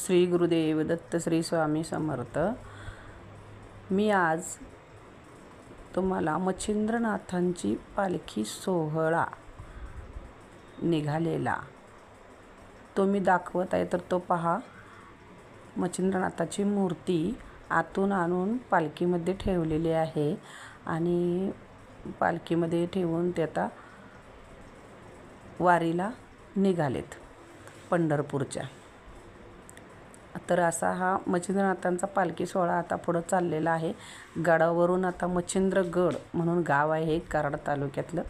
श्री गुरुदेव दत्त श्री स्वामी समर्थ. मी आज तुम्हाला मच्छिंद्रनाथांची पालखी सोहळा निघालेला. तो मी दाखवत आहे तर तो पहा. मच्छिंद्रनाथाची मूर्ती आतून आणून पालखीमध्ये ठेवलेली आहे आणि पालखीमध्ये ठेवून ते आता वारीला निघालेत पंढरपूरच्या. तर असा हा मच्छिंद्रनाथांचा पालखी सोहळा आता पुढं चाललेला आहे. गडावरून आता मच्छिंद्रगड म्हणून गाव आहे एक कराड तालुक्यातलं.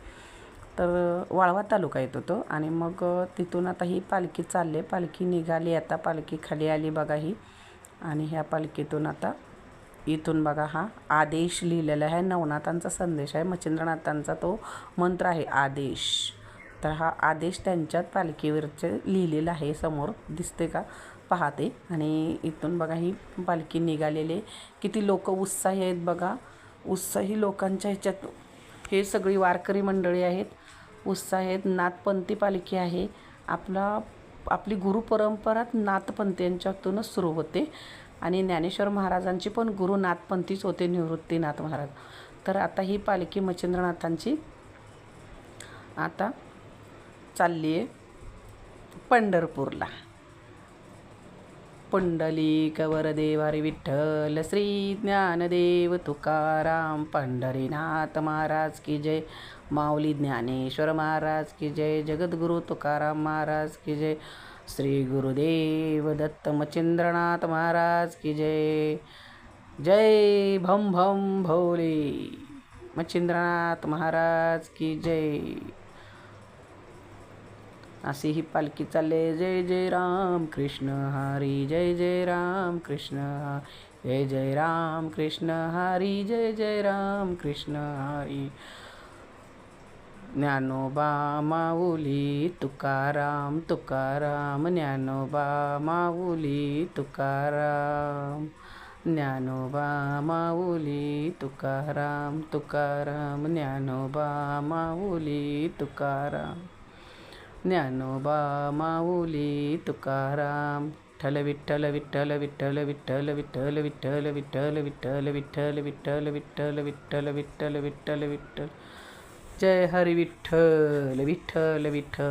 तर वाळवा तालुका येतो तो आणि मग तिथून आता ही पालखी चालली. पालखी निघाली आता पालखी खाली आली बघा ही. आणि ह्या पालखीतून आता इथून बघा हा आदेश लिहिलेला आहे. नवनाथांचा संदेश आहे. मच्छिंद्रनाथांचा तो मंत्र आहे आदेश. तर हा आदेश त्यांच्यात पालखीवरचे लिहिलेला आहे समोर. दिसते का? पाहते. आणि इथून बघा ही पालखी निघालेले किती लोक उत्साही आहेत बघा. उत्साही लोकांच्या ह्याच्यात हे सगळी वारकरी मंडळी आहेत. उत्साह आहेत. नाथपंथी पालखी आहे. आपला आपली गुरुपरंपरात नाथपंथीयांच्यातूनच सुरू होते. आणि ज्ञानेश्वर महाराजांची पण गुरु नाथपंथीच होते निवृत्तीनाथ महाराज. तर आता ही पालखी मच्छिंद्रनाथांची आता चालली आहे पंढरपूरला. पुंडलिक वरदे वारी विठ्ठल श्री ज्ञानदेव तुकाराम पंढरीनाथ महाराज की जय. माऊली ज्ञानेश्वर महाराज की जय. जगद्गुरु तुकाराम महाराज की जय. श्री गुरुदेव दत्त मच्छिंद्रनाथ महाराज की जय. जय भम भम भोले. मच्छिंद्रनाथ महाराज की जय. अशी ही पालखी चालले. जय जय राम कृष्ण हरी जय जय राम कृष्ण जय जय राम कृष्ण हरी जय जय राम कृष्ण हरी. ज्ञानोबा माऊली तुकाराम तुकाराम ज्ञानोबा माऊली तुकाराम ज्ञानोबा माऊली तुकाराम तुकाराम ज्ञानोबा माऊली तुकाराम. ज्ञानोबा माऊली तुकाराम विठ्ठल विठ्ठल विठ्ठल विठ्ठल विठ्ठल विठ्ठल विठ्ठल विठ्ठल विठ्ठल विठ्ठल विठ्ठल विठ्ठल विठ्ठल विठ्ठल विठ्ठल विठ्ठल जय हरी विठ्ठल विठ्ठल विठ्ठल।